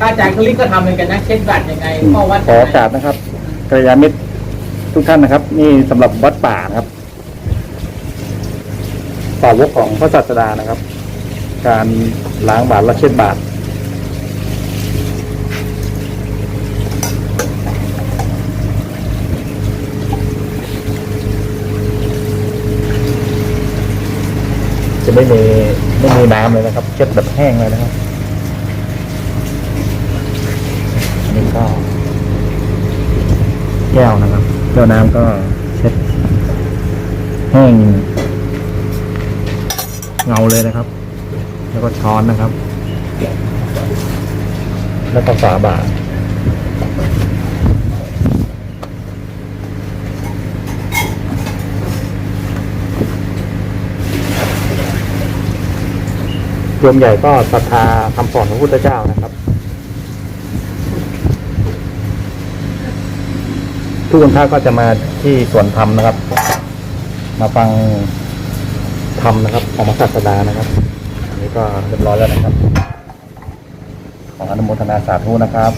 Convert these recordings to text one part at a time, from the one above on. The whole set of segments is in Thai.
อาจารย์คลิกก็ทำเหมือนกันนะเช็คบัตรยังไงข้อวัดขอโอกาสนะครับกัลยาณมิตรทุกท่านนะครับ นี่สำหรับวัดป่านะครับสาวกของพระศาสดานะครับ การล้างบาตรและเช็ดบาตรจะไม่มี ไม่มีน้ำเลยนะครับ เช็ดแบบแห้งเลยนะครับอันนี้ก็ แก้วนะครับแก้วน้ำก็เช็ดแห้งเงาเลยนะครับ แล้วก็ช้อนนะครับ แล้วก็ฝาบาท โยมใหญ่ก็ศรัทธาคำสอนของพระพุทธเจ้านะครับ ทุกคนท่าก็จะมาที่สวนธรรมนะครับ มาฟังธรรมนะครับของพระศาสดานะครับอันนี้ก็เรียบร้อยแล้วนะครับ ของอนุโมทนาสาธุนะครับ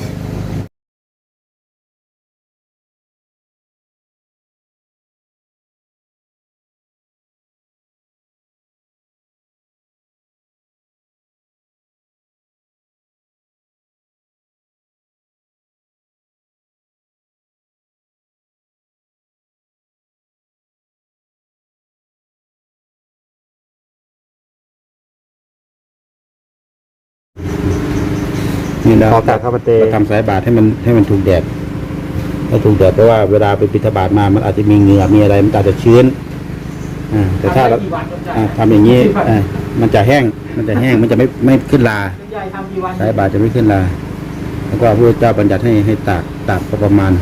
นี่เราขอกราบพระประเตเราทำสายบาตรให้มันให้มันถูกแดดให้ถูกแดดเพราะว่าเวลาไปบิณฑบาตมา มันอาจจะมีเหงื่อมีอะไรมันอาจจะชื้นอ่าแต่ถ้าเราอ่าทำอย่างนี้อ่ามันจะแห้ง มันจะแห้งมันจะไม่ไม่ขึ้นลาใหญ่ทำกี่วันสายบาตรจะไม่ขึ้นลาแล้วก็พระพุทธเจ้าบัญญัติให้ให้ตากตากก็ประมาณ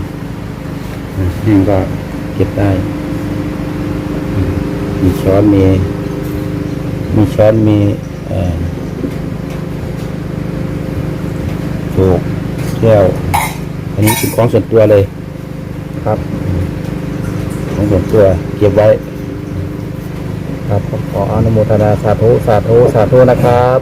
อ่าแห้งก็เก็บได้อืมมีช้อนมีมีช้อนมีเอ่อโจกแก้ว อันนี้เป็นของส่วนตัวเลยครับ ของส่วนตัวเก็บไว้ ครับขออนุโมทนาสาธุสาธุสาธุนะครับ